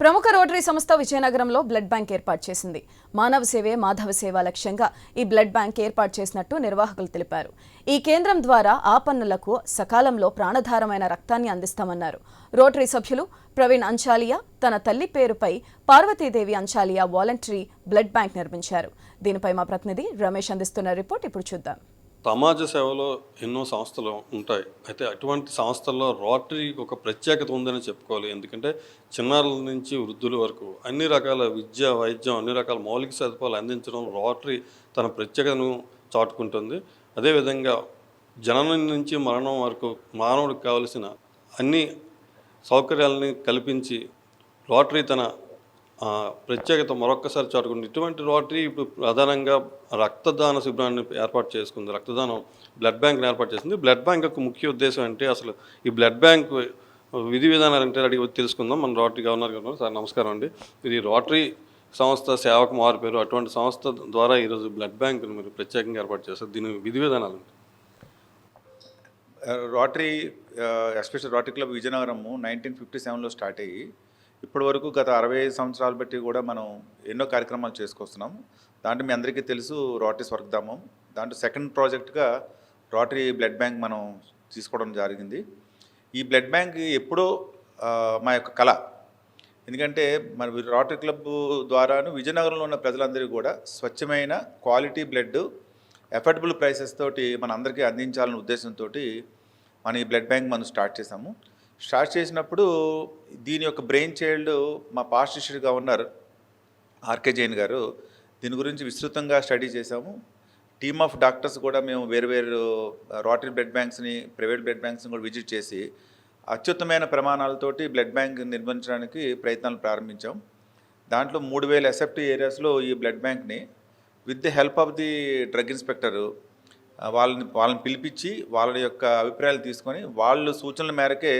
ప్రముఖ రోటరీ సంస్థ విజయనగరంలో బ్లడ్ బ్యాంక్ ఏర్పాటు చేసింది. మానవ సేవే మాధవ సేవ లక్ష్యంగా ఈ బ్లడ్ బ్యాంక్ ఏర్పాటు చేసినట్టు నిర్వాహకులు తెలిపారు. ఈ కేంద్రం ద్వారా ఆపన్నులకు సకాలంలో ప్రాణధారమైన రక్తాన్ని అందిస్తామన్నారు. రోటరీ సభ్యులు ప్రవీణ్ అంచాలియా తన తల్లి పేరుపై Parvatidevi Anchalia voluntary blood bank నిర్మించారు. దీనిపై మా ప్రతినిధి రమేష్ అందిస్తున్న రిపోర్ట్ ఇప్పుడు చూద్దాం. సమాజ సేవలో ఎన్నో సంస్థలు ఉంటాయి. అయితే అటువంటి సంస్థల్లో రోటరీ ఒక ప్రత్యేకత ఉందని చెప్పుకోవాలి. ఎందుకంటే చిన్నారుల నుంచి వృద్ధుల వరకు అన్ని రకాల విద్య వైద్యం అన్ని రకాల మౌలిక సదుపాయాలు అందించడం రోటరీ తన ప్రత్యేకతను చాటుకుంటుంది. అదేవిధంగా జననం నుంచి మరణం వరకు మానవుడికి కావలసిన అన్ని సౌకర్యాలని కల్పించి రోటరీ తన ప్రత్యేకత మరొక్కసారి చాటుకుంది ఇటువంటి రోటరీ ఇప్పుడు ప్రధానంగా రక్తదాన శిబిరాన్ని ఏర్పాటు చేసుకుంది రక్తదానం బ్లడ్ బ్యాంక్ని ఏర్పాటు చేసింది. బ్లడ్ బ్యాంక్ యొక్క ముఖ్య ఉద్దేశం అంటే అసలు ఈ బ్లడ్ బ్యాంక్ విధి విధానాలు అంటే అడిగి తెలుసుకుందాం. మన రోటరీ గవర్నర్ గారు సార్ నమస్కారం అండి. ఇది రోటరీ సంస్థ సేవకు మారిపోయారు అటువంటి సంస్థ ద్వారా ఈరోజు బ్లడ్ బ్యాంక్ను మీరు ప్రత్యేకంగా ఏర్పాటు చేస్తారు దీని విధి విధానాలు rotary special rotary club Vizianagaram nineteen fifty సెవెన్లో స్టార్ట్ అయ్యి ఇప్పటి వరకు గత అరవై ఐదు సంవత్సరాలు బట్టి కూడా మనం ఎన్నో కార్యక్రమాలు చేసుకొస్తున్నాం. దాంట్లో మీ అందరికీ తెలుసు రోటరీ స్వర్గధామం. దాంట్లో సెకండ్ ప్రాజెక్ట్గా రోటరీ బ్లడ్ బ్యాంక్ మనం తీసుకోవడం జరిగింది. ఈ బ్లడ్ బ్యాంక్ ఎప్పుడో మా యొక్క కళ. ఎందుకంటే మన రోటరీ క్లబ్ ద్వారాను విజయనగరంలో ఉన్న ప్రజలందరికీ కూడా స్వచ్ఛమైన క్వాలిటీ బ్లడ్ ఎఫర్డబుల్ ప్రైసెస్ తోటి మన అందరికీ అందించాలనే ఉద్దేశంతో మన ఈ బ్లడ్ బ్యాంక్ మనం స్టార్ట్ చేసాము స్టార్ట్ చేసినప్పుడు దీని యొక్క బ్రెయిన్ చైల్డ్ మా past district governor RK Jain గారు. దీని గురించి విస్తృతంగా స్టడీ చేశాము. టీమ్ ఆఫ్ డాక్టర్స్ కూడా మేము వేరు వేరు రోటరీ బ్లడ్ బ్యాంక్స్ని ప్రైవేట్ బ్లడ్ బ్యాంక్స్ని కూడా విజిట్ చేసి అత్యుత్తమైన ప్రమాణాలతోటి బ్లడ్ బ్యాంక్ నిర్మించడానికి ప్రయత్నాలు ప్రారంభించాం. దాంట్లో మూడు వేల ఎస్ఎఫ్టీ ఏరియాస్లో ఈ blood బ్యాంక్ని with the help of the drug inspector వాళ్ళని వాళ్ళని పిలిపించి వాళ్ళ యొక్క అభిప్రాయాలు తీసుకొని వాళ్ళు సూచనల మేరకే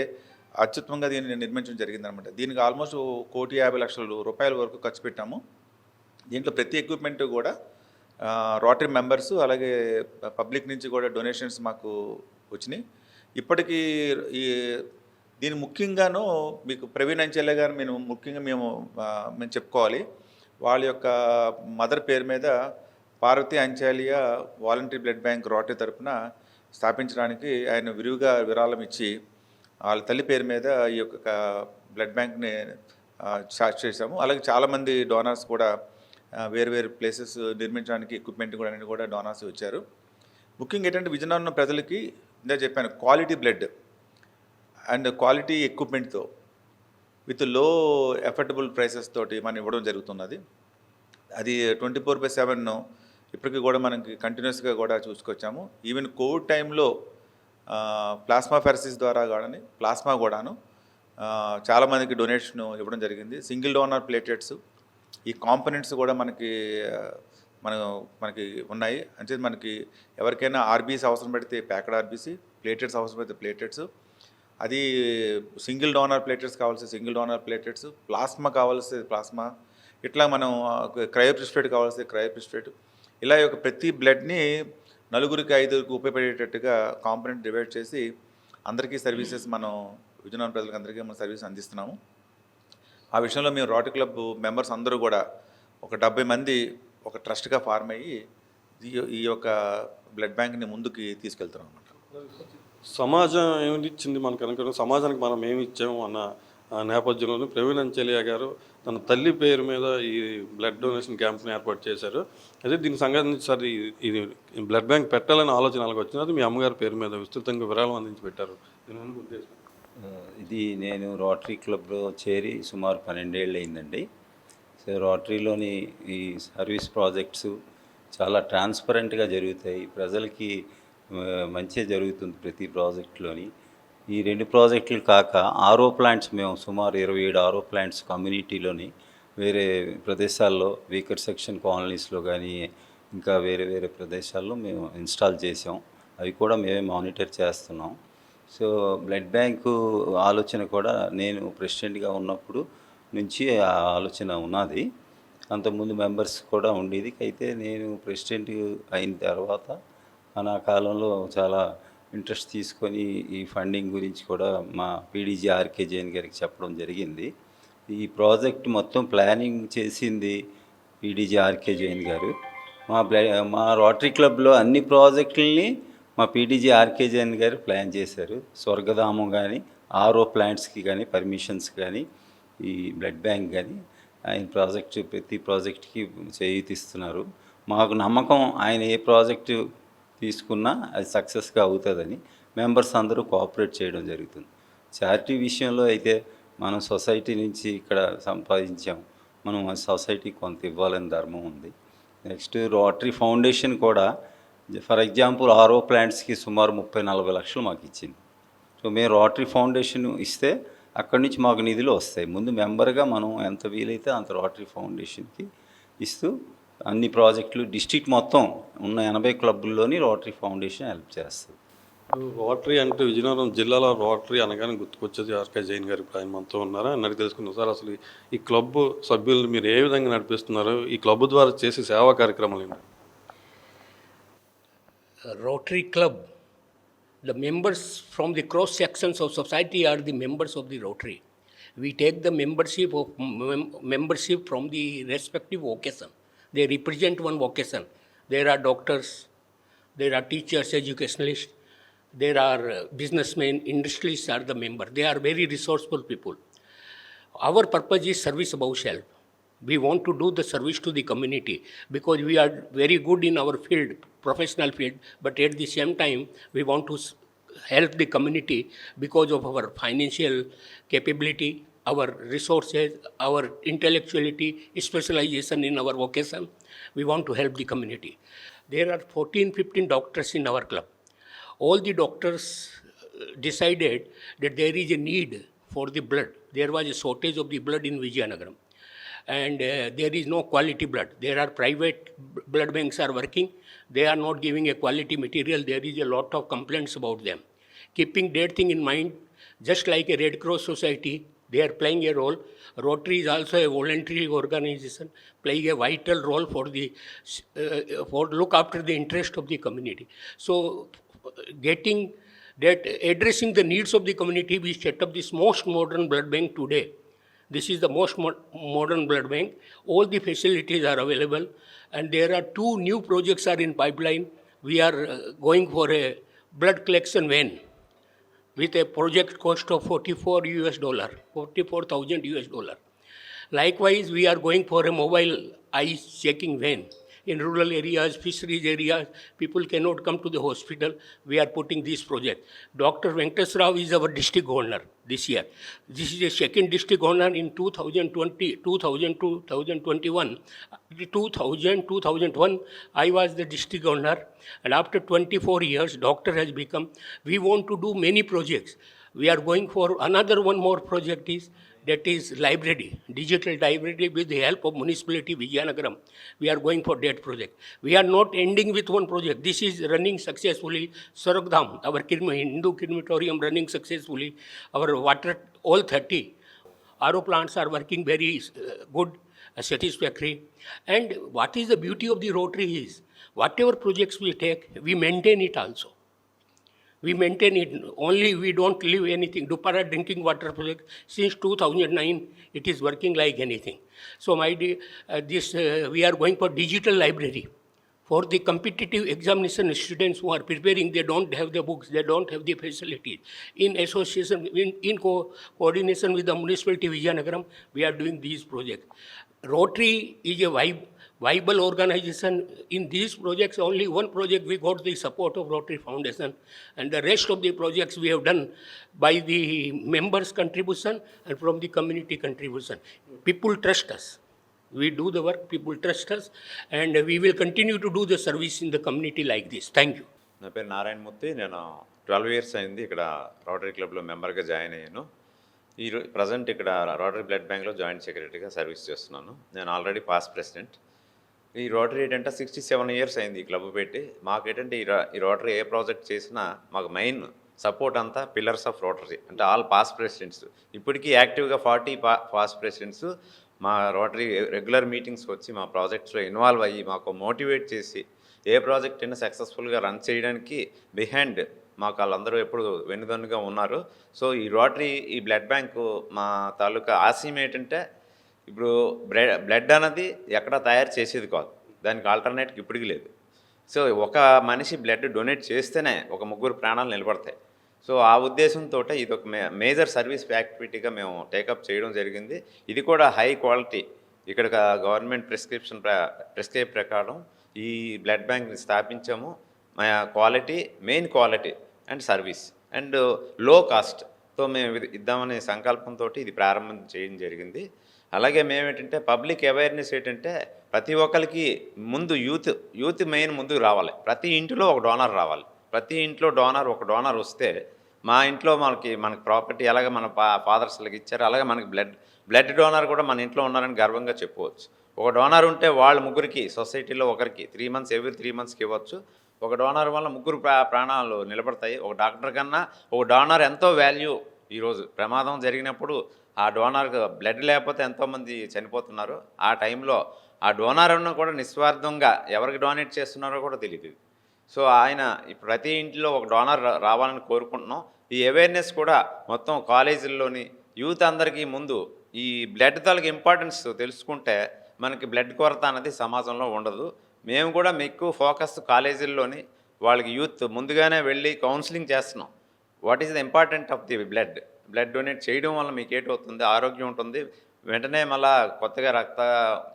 అత్యుత్తమంగా దీన్ని నిర్మించడం జరిగిందనమాట. దీనికి ఆల్మోస్ట్ కోటి యాభై లక్షల రూపాయల వరకు ఖర్చు పెట్టాము. దీంట్లో ప్రతి ఎక్విప్మెంట్ కూడా రోటరీ మెంబర్స్ అలాగే పబ్లిక్ నుంచి కూడా డొనేషన్స్ మాకు వచ్చినాయి. ఇప్పటికీ ఈ దీని ముఖ్యంగాను మీకు ప్రవీణ్ అంచెల్ల గారు మేము ముఖ్యంగా మేము మేము చెప్పుకోవాలి. వాళ్ళ యొక్క మదర్ పేరు మీద Parvati Anchalia voluntary blood bank rotary తరపున స్థాపించడానికి ఆయన విరివిగా విరాళం ఇచ్చి వాళ్ళ తల్లి పేరు మీద ఈ యొక్క బ్లడ్ బ్యాంక్ని స్టార్ట్ చేశాము. అలాగే చాలామంది డోనర్స్ కూడా వేరు వేరు ప్లేసెస్ నిర్మించడానికి ఎక్విప్మెంట్ కూడా అన్ని కూడా డోనర్స్ వచ్చారు. ముఖ్యంగా ఏంటంటే విజయనగరం ఉన్న ప్రజలకి ఇందా చెప్పాను క్వాలిటీ బ్లడ్ అండ్ క్వాలిటీ ఎక్విప్మెంట్తో విత్లో ఎఫర్టబుల్ ప్రైసెస్ తోటి మనం ఇవ్వడం జరుగుతున్నది. అది ట్వంటీ ఫోర్ బై సెవెన్ ఇప్పటికీ కూడా మనకి కంటిన్యూస్గా కూడా చూసుకొచ్చాము. ఈవెన్ కోవిడ్ టైంలో ప్లాస్మా ఫెరసిస్ ద్వారా కానీ ప్లాస్మా కూడాను చాలామందికి డొనేషన్ ఇవ్వడం జరిగింది. సింగిల్ డోనర్ ప్లేటెట్స్ ఈ కాంపనెంట్స్ కూడా మనకి మన మనకి ఉన్నాయి. అంటే మనకి ఎవరికైనా ఆర్బీసీ అవసరం పెడితే ప్యాకెడ్ ఆర్బీసీ ప్లేటెట్స్ అవసరం పెడితే ప్లేటెట్స్. అది సింగిల్ డోనర్ ప్లేటెట్స్ కావాల్సి సింగిల్ డోనర్ ప్లేటెట్స్ ప్లాస్మా కావాల్సి ప్లాస్మా ఇట్లా మనం క్రయోప్రిస్టేట్ కావాల్సి క్రయోప్రిస్టేట్. ఇలా యొక్క ప్రతి బ్లడ్ని నలుగురికి ఐదుగురికి ఉపయోగపడేటట్టుగా కాంపనెంట్ డివైడ్ చేసి అందరికీ సర్వీసెస్ మనం విజయనగరం ప్రజలకు అందరికీ మనం సర్వీస్ అందిస్తున్నాము. ఆ విషయంలో మేము రోటరీ క్లబ్ మెంబర్స్ అందరూ కూడా ఒక డెబ్బై మంది ఒక ట్రస్ట్గా ఫార్మ్ అయ్యి ఈ- యొక్క బ్లడ్ బ్యాంక్ని ముందుకి తీసుకెళ్తున్నాం అన్నమాట. సమాజం ఏమిటి ఇచ్చింది మనకు అనుకున్న? సమాజానికి మనం ఏమి ఇచ్చాము అన్న నేపథ్యంలోనే ప్రవీణ్ అంచెలియా గారు తన తల్లి పేరు మీద ఈ బ్లడ్ డొనేషన్ క్యాంప్ని ఏర్పాటు చేశారు. అదే దీనికి సంబంధించి సార్ ఇది బ్లడ్ బ్యాంక్ పెట్టాలని ఆలోచన అలాగ వచ్చింది అది మీ అమ్మగారి పేరు మీద విస్తృతంగా విరాళం అందించి పెట్టారు ఉద్దేశం? ఇది నేను రోటరీ క్లబ్లో చేరి సుమారు పన్నెండేళ్ళు అయిందండి సో రోటరీలోని ఈ సర్వీస్ ప్రాజెక్ట్స్ చాలా ట్రాన్స్పరెంట్గా జరుగుతాయి. ప్రజలకి మంచి జరుగుతుంది ప్రతి ప్రాజెక్టులోని. ఈ రెండు ప్రాజెక్టులు కాక ఆరో ప్లాంట్స్ మేము సుమారు ఇరవై ఏడు ఆరో ప్లాంట్స్ కమ్యూనిటీలోని వేరే ప్రదేశాల్లో వీకర్ సెక్షన్ కాలనీస్లో కానీ ఇంకా వేరే వేరే ప్రదేశాల్లో మేము ఇన్స్టాల్ చేసాం. అవి కూడా మేమే మానిటర్ చేస్తున్నాం. సో బ్లడ్ బ్యాంకు ఆలోచన కూడా నేను ప్రెసిడెంట్గా ఉన్నప్పుడు నుంచి ఆ ఆలోచన ఉన్నది. అంతకుముందు మెంబర్స్ కూడా ఉండేది. అయితే నేను ప్రెసిడెంట్ అయిన తర్వాత నా కాలంలో చాలా ఇంట్రెస్ట్ తీసుకొని ఈ ఫండింగ్ గురించి కూడా మా పీడీజీ ఆర్కే జైన్ గారికి చెప్పడం జరిగింది. ఈ ప్రాజెక్ట్ మొత్తం ప్లానింగ్ చేసింది పీడీజీ ఆర్కే జైన్ గారు. మా మా రోటరీ క్లబ్లో అన్ని ప్రాజెక్టుల్ని మా పీడీజీ ఆర్కే జైన్ గారు ప్లాన్ చేశారు. స్వర్గధామం కానీ ఆర్ఓ ప్లాంట్స్కి కానీ పర్మిషన్స్ కానీ ఈ బ్లడ్ బ్యాంక్ కానీ ఆయన ప్రాజెక్టు ప్రతి ప్రాజెక్ట్కి చేయూతిస్తున్నారు. మాకు నమ్మకం ఆయన ఏ ప్రాజెక్టు తీసుకున్నా అది సక్సెస్గా అవుతుందని మెంబర్స్ అందరూ కోఆపరేట్ చేయడం జరుగుతుంది. చారిటీ విషయంలో అయితే మనం సొసైటీ నుంచి ఇక్కడ సంపాదించాం. మనం సొసైటీకి కొంత ఇవ్వాలని ధర్మం ఉంది. నెక్స్ట్ రోటరీ ఫౌండేషన్ కూడా ఫర్ ఎగ్జాంపుల్ ఆరో ప్లాంట్స్కి సుమారు ముప్పై నలభై లక్షలు మాకు ఇచ్చింది. సో మేము రోటరీ ఫౌండేషన్ ఇస్తే అక్కడి నుంచి మాకు నిధులు వస్తాయి. ముందు మెంబర్గా మనం ఎంత వీలైతే అంత రోటరీ ఫౌండేషన్కి ఇస్తూ అన్ని ప్రాజెక్టులు డిస్ట్రిక్ట్ మొత్తం ఉన్న ఎనభై క్లబ్బుల్లోని రోటరీ ఫౌండేషన్ హెల్ప్ చేస్తుంది రోటరీ అంటే విజయనగరం జిల్లాలో రోటరీ అనగానే గుర్తుకొచ్చేది ఆర్కే జైన్ గారు ఇప్పుడు ఆయన మనతో ఉన్నారా అని అడిగి తెలుసుకున్నాం సార్ అసలు ఈ క్లబ్ సభ్యులు మీరు ఏ విధంగా నడిపిస్తున్నారు ఈ క్లబ్ ద్వారా చేసే సేవా కార్యక్రమాలు ఏంటి Rotary Club, the members from the cross sections of society are the members of the Rotary. We take the membership of mem- membership from the respective. They represent one vocation. There are doctors, there are teachers, educationalists, there are uh, businessmen, industrialists are the member. They are very resourceful people. Our purpose is service above self. We want to do the service to the community because we are very good in our field, professional field, but at the same time, we want to help the community because of our financial capability, our resources, our intellectuality, specialization in our vocation. We want to help the community. There are 14, 15 doctors in our club all the doctors uh, decided that there is a need for the blood. There was a shortage of the blood in Vijayanagaram. And uh, there is no quality blood. There are private blood banks are working. They are not giving a quality material. There is a lot of complaints about them. Keeping that thing in mind, just like a Red Cross Society, they are playing a role. Rotary is also a voluntary organization, playing a vital role for the uh, for look after the interest of the community. So, getting that addressing the needs of the community, we set up this most modern blood bank today. This is the most mo- modern blood bank. All the facilities are available, and there are two new projects are in pipeline. We are uh, going for a blood collection van with a project cost of 44 US dollar, 44,000 US dollar. Likewise, we are going for a mobile eye checking van. In rural areas, fisheries areas, people cannot come to the hospital. We are putting this project. Dr. Venkatesh Rao is our district governor this year. This is a second district governor in 2020, 2000, 2021. 2000, 2001, I was the district governor. And after 24 years, doctor has become. We want to do many projects. We are going for another one more project is that is library, digital library with the help of municipality Vijayanagaram. We are going for that project. We are not ending with one project. This is running successfully. Saragdham, our Hindu crematorium running successfully. Our water, all 30. RO plants are working very uh, good, uh, satisfactory. And what is the beauty of the Rotary is, whatever projects we take, we maintain it also. We maintain it. Only we don't leave anything. Dupara drinking water project since 2009, it is working like anything. So my dear, uh, this uh, we are going for digital library. For the competitive examination students who are preparing, they don't have the books, they don't have the facilities. In association, in, in co- coordination with the municipality Vijayanagaram, we are doing these projects. Rotary is a vib- viable organization. In these projects, only one project we got the support of Rotary Foundation, and the rest of the projects we have done by the members' contribution and from the community contribution. People trust us. We do the work, people trust us, and we will continue to do the service in the community like this. Thank you. నా పేరు నారాయణమూర్తి నేను twelve years అయింది ఇక్కడ rotary క్లబ్లో మెంబర్గా join అయ్యాను ఈ present ఇక్కడ రోటరీ బ్లడ్ బ్యాంక్లో జాయింట్ సెక్రటరీగా సర్వీస్ చేస్తున్నాను నేను ఆల్రెడీ పాస్ ప్రెసిడెంట్ ఈ రోటరీ ఏంటంటే సిక్స్టీ సెవెన్ ఇయర్స్ అయింది ఈ క్లబ్ పెట్టి. మాకు ఏంటంటే ఈ ఈ రోటరీ ఏ ప్రాజెక్ట్ చేసినా మాకు మెయిన్ సపోర్ట్ అంతా పిల్లర్స్ ఆఫ్ రోటరీ అంటే ఆల్ పాస్ ప్రెసిడెంట్స్. ఇప్పటికీ యాక్టివ్గా ఫార్టీ పా పాస్ ప్రెసిడెంట్స్ మా రోటరీ రెగ్యులర్ మీటింగ్స్కి వచ్చి మా ప్రాజెక్ట్స్లో ఇన్వాల్వ్ అయ్యి మాకు మోటివేట్ చేసి ఏ ప్రాజెక్ట్ అయినా సక్సెస్ఫుల్గా రన్ చేయడానికి బిహైండ్ మాకు వాళ్ళందరూ ఎప్పుడు వెన్నుదన్నుగా ఉన్నారు. సో ఈ రోటరీ ఈ బ్లడ్ బ్యాంకు మా తాలూకా ఆశయం ఏంటంటే ఇప్పుడు బ్లడ్ బ్లడ్ అన్నది ఎక్కడ తయారు చేసేది కాదు. దానికి ఆల్టర్నేట్కి ఇప్పటికి లేదు. సో ఒక మనిషి బ్లడ్ డొనేట్ చేస్తేనే ఒక ముగ్గురు ప్రాణాలు నిలబడతాయి. సో ఆ ఉద్దేశంతో ఇది ఒక మే మేజర్ సర్వీస్ యాక్టివిటీగా మేము టేకప్ చేయడం జరిగింది. ఇది కూడా హై క్వాలిటీ. ఇక్కడ గవర్నమెంట్ ప్రిస్క్రిప్షన్ ప్రిస్క్రైబ్ ప్రకారం ఈ బ్లడ్ బ్యాంక్ని స్థాపించాము. Quality main quality and service అండ్లో కాస్ట్తో మేము ఇది ఇద్దామనే సంకల్పంతో ఇది ప్రారంభం చేయడం జరిగింది. అలాగే మేమేంటంటే పబ్లిక్ అవేర్నెస్ ఏంటంటే ప్రతి ఒక్కరికి ముందు యూత్ యూత్ మెయిన్ ముందుకు రావాలి. ప్రతి ఇంటిలో ఒక డోనర్ రావాలి. ప్రతి ఇంట్లో డోనర్ ఒక డోనర్ వస్తే మా ఇంట్లో మనకి మనకి ప్రాపర్టీ ఎలాగ మన ఫా ఫాదర్స్లకి ఇచ్చారు. అలాగే మనకి బ్లడ్ బ్లడ్ డోనర్ కూడా మన ఇంట్లో ఉన్నారని గర్వంగా చెప్పుకోవచ్చు. ఒక డోనర్ ఉంటే వాళ్ళ ముగ్గురికి సొసైటీలో ఒకరికి త్రీ మంత్స్ ఎవ్రీ త్రీ మంత్స్కి ఇవ్వచ్చు. ఒక డోనర్ వల్ల ముగ్గురు ప్రా ప్రాణాలు నిలబడతాయి. ఒక డాక్టర్ కన్నా ఒక డోనర్ ఎంతో వాల్యూ ఈరోజు. ప్రమాదం జరిగినప్పుడు ఆ డోనర్ బ్లడ్ లేకపోతే ఎంతోమంది చనిపోతున్నారు. ఆ టైంలో ఆ డోనర్ ఉన్న కూడా నిస్వార్థంగా ఎవరికి డొనేట్ చేస్తున్నారో కూడా తెలియదు సో ఆయన ప్రతి ఇంట్లో ఒక డోనర్ రావాలని కోరుకుంటున్నాం. ఈ అవేర్నెస్ కూడా మొత్తం కాలేజీల్లోని యూత్ అందరికీ ముందు ఈ బ్లడ్ తాలూకు ఇంపార్టెన్స్ తెలుసుకుంటే మనకి బ్లడ్ కొరత అనేది సమాజంలో ఉండదు. మేము కూడా ఎక్కువ ఫోకస్ కాలేజీల్లోని వాళ్ళకి యూత్ ముందుగానే వెళ్ళి కౌన్సిలింగ్ చేస్తున్నాం. What is the important of the blood? Blood donate చేయడం వల్ల మీకు ఏటవుతుంది? ఆరోగ్యం ఉంటుంది. వెంటనే మళ్ళా కొత్తగా రక్త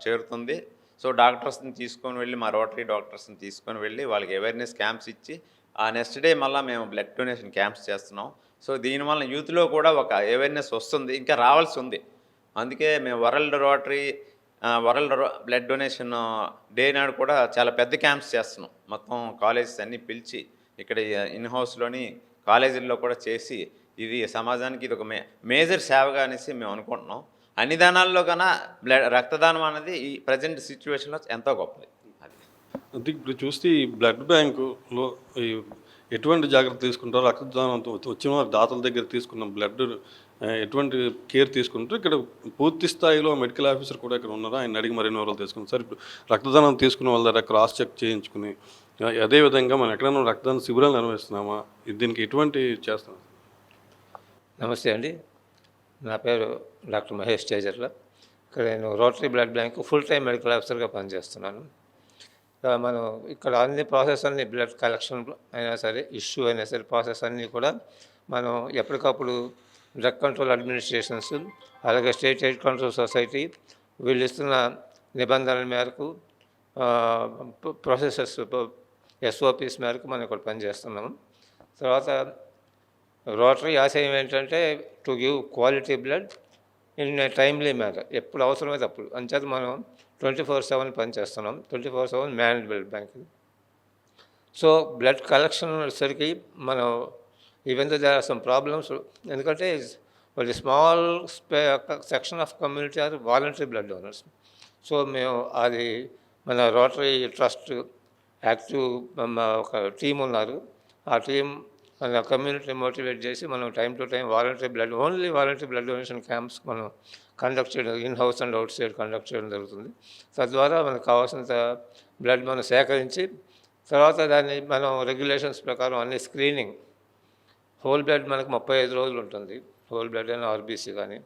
చేరుతుంది. సో డాక్టర్స్ని తీసుకొని వెళ్ళి మా రోటరీ డాక్టర్స్ని తీసుకొని వెళ్ళి వాళ్ళకి అవేర్నెస్ క్యాంప్స్ ఇచ్చి ఆ నెక్స్ట్ డే మళ్ళీ మేము బ్లడ్ డొనేషన్ క్యాంప్స్ చేస్తున్నాం. సో దీనివల్ల యూత్లో కూడా ఒక అవేర్నెస్ వస్తుంది. ఇంకా రావాల్సి ఉంది. అందుకే మేము world rotary world blood donation day నాడు కూడా చాలా పెద్ద క్యాంప్స్ చేస్తున్నాం. మొత్తం కాలేజెస్ అన్నీ పిలిచి ఇక్కడ ఇన్ హౌస్లోని కాలేజీల్లో కూడా చేసి ఇది సమాజానికి ఇది ఒక మే మేజర్ సేవగా అనేసి మేము అనుకుంటున్నాం. అన్ని దానాల్లో కన్నా బ్లడ్ రక్తదానం అనేది ఈ ప్రజెంట్ సిచ్యువేషన్లో ఎంతో గొప్పది. అది. అంటే ఇప్పుడు చూస్తే ఈ బ్లడ్ బ్యాంకులో ఈ ఎటువంటి జాగ్రత్త తీసుకుంటారో రక్తదానం వచ్చిన దాతల దగ్గర తీసుకున్న బ్లడ్ ఎటువంటి కేర్ తీసుకుంటారు ఇక్కడ పూర్తి స్థాయిలో మెడికల్ ఆఫీసర్ కూడా ఇక్కడ ఉన్నారు. ఆయన అడిగి మరిన్ని వివరాలు తీసుకున్నాం సార్ ఇప్పుడు రక్తదానం తీసుకున్న వాళ్ళ దగ్గర క్రాస్ చెక్ చేయించుకుని అదేవిధంగా మనం ఎక్కడైనా రక్తదాన శిబిరాలు నిర్వహిస్తున్నామా? దీనికి ఎటువంటి చేస్తున్నాం? నమస్తే అండి. నా పేరు డాక్టర్ మహేష్ తేజర్ల. ఇక్కడ నేను rotary blood bank full time medical ఆఫీసర్గా పనిచేస్తున్నాను. మనం ఇక్కడ అన్ని ప్రాసెస్ అన్ని బ్లడ్ కలెక్షన్ అయినా సరే ఇష్యూ అయినా సరే ప్రాసెస్ అన్నీ కూడా మనం ఎప్పటికప్పుడు డ్రగ్ కంట్రోల్ అడ్మినిస్ట్రేషన్స్ అలాగే స్టేట్ ఎయిడ్ కంట్రోల్ సొసైటీ వీళ్ళు ఇస్తున్న నిబంధనల మేరకు ప్రాసెసెస్ ఎస్ఓపిస్ మేరకు మనం ఇక్కడ పనిచేస్తున్నాము. తర్వాత రోటరీ ఆశయం ఏంటంటే to give quality blood in a timely matter ఎప్పుడు అవసరమైతే అప్పుడు. అంచేత మనం ట్వంటీ ఫోర్ సెవెన్ పనిచేస్తున్నాం twenty four seven manned blood bank so blood collection సరికి మనం even though there are some problems ఎందుకంటే వాళ్ళు small section of community or voluntary blood donors so మేము అది మన రోటరీ ట్రస్ట్ యాక్టివ్ ఒక టీం ఉన్నారు. ఆ టీం మన కమ్యూనిటీ మోటివేట్ చేసి మనం time to time voluntary blood only voluntary blood donation camps మనం కండక్ట్ చేయడం in house and outside conduct చేయడం జరుగుతుంది. తద్వారా మనకు కావాల్సినంత బ్లడ్ మనం సేకరించి తర్వాత దాన్ని మనం రెగ్యులేషన్స్ ప్రకారం అన్ని స్క్రీనింగ్ హోల్ బ్లడ్ మనకు ముప్పై ఐదు రోజులు ఉంటుంది. హోల్ బ్లడ్ అయినా ఆర్బీసీ కానీ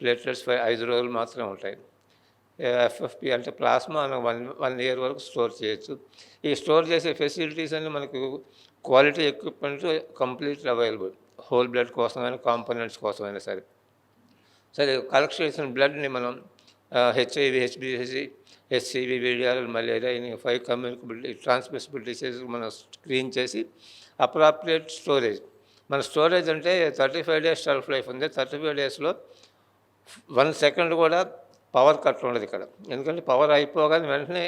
ప్లేట్లెట్స్ ఫైవ్ ఐదు రోజులు మాత్రమే ఉంటాయి. ఎఫ్ఎఫ్పి అంటే ప్లాస్మా మనం వన్ వన్ ఇయర్ వరకు స్టోర్ చేయొచ్చు. ఈ స్టోర్ చేసే ఫెసిలిటీస్ అన్నీ మనకు quality equipment complete available. Whole blood కోసమైనా కాంపోనెంట్స్ కోసమైనా సరే. సరే కలెక్ట్ చేసిన బ్లడ్ని మనం హెచ్ఐవి హెచ్బిహెచ్సి హెచ్సివి వీడియాలు మలేరియా ఈ ఫైవ్ కమ్యూనికబిలిటీ ట్రాన్స్మిసిబుల్ డిసీజెస్ మనం స్క్రీన్ చేసి అప్రాప్రియేట్ స్టోరేజ్. మన స్టోరేజ్ అంటే thirty five days shelf life ఉంది. థర్టీ ఫైవ్ డేస్లో వన్ సెకండ్ కూడా పవర్ కట్ ఉండదు ఇక్కడ. ఎందుకంటే పవర్ అయిపోగానే వెంటనే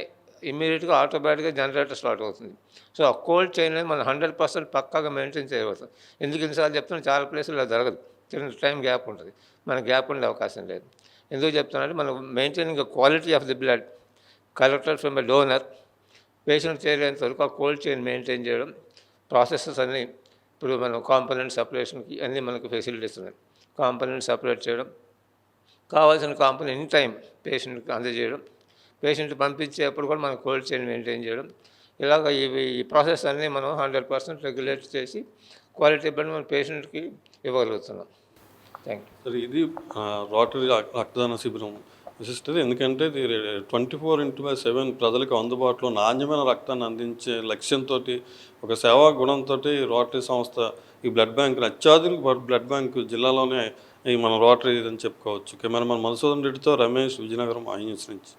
ఇమ్మీడియట్గా ఆటోమేటిక్గా జనరేటర్ స్టార్ట్ అవుతుంది. సో ఆ కోల్డ్ చైన్ అనేది మనం హండ్రెడ్ పర్సెంట్ పక్కాగా మెయింటైన్ చేయవచ్చు. ఎందుకు ఇన్నిసార్లు చెప్తున్నా చాలా ప్లేసుల్లో జరగదు. చిన్న టైం గ్యాప్ ఉంటుంది. మన గ్యాప్ ఉండే అవకాశం లేదు. ఎందుకు చెప్తున్నానంటే మనం maintaining quality of the blood collector from a donor patient చేరేంత వరకు ఆ కోల్డ్ చైన్ మెయింటైన్ చేయడం ప్రాసెసెస్ అన్నీ ఇప్పుడు మనం కాంపనెంట్ సపరేషన్కి అన్నీ మనకు ఫెసిలిటీస్ ఉన్నాయి. కాంపనెంట్ సపరేట్ చేయడం కావాల్సిన కాంపనెంట్ ఎనీ టైం పేషెంట్కి అందజేయడం. పేషెంట్ పంపించేప్పుడు కూడా మనం కోల్డ్ చైన్ మెయింటైన్ చేయడం. ఇలాగ ఇవి ఈ ప్రాసెస్ అన్నీ మనం హండ్రెడ్ పర్సెంట్ రెగ్యులేట్ చేసి క్వాలిటీ బ్లడ్ మన పేషెంట్కి ఇవ్వగలుగుతున్నాం. Thank you. సరే ఇది రోటరీ రక్తదాన శిబిరం విశిష్టత. ఎందుకంటే ఇది twenty four into by seven ప్రజలకు అందుబాటులో నాణ్యమైన రక్తాన్ని అందించే లక్ష్యంతో ఒక సేవా గుణంతో రోటరీ సంస్థ ఈ బ్లడ్ బ్యాంక్ అత్యాధునిక బ్లడ్ బ్యాంక్ జిల్లాలోనే ఈ మన రోటరీ అని చెప్పుకోవచ్చు. కెమెరామన్ మధుసూదన్ రెడ్డితో రమేష్ విజయనగరం ఐ న్యూస్ నుంచి.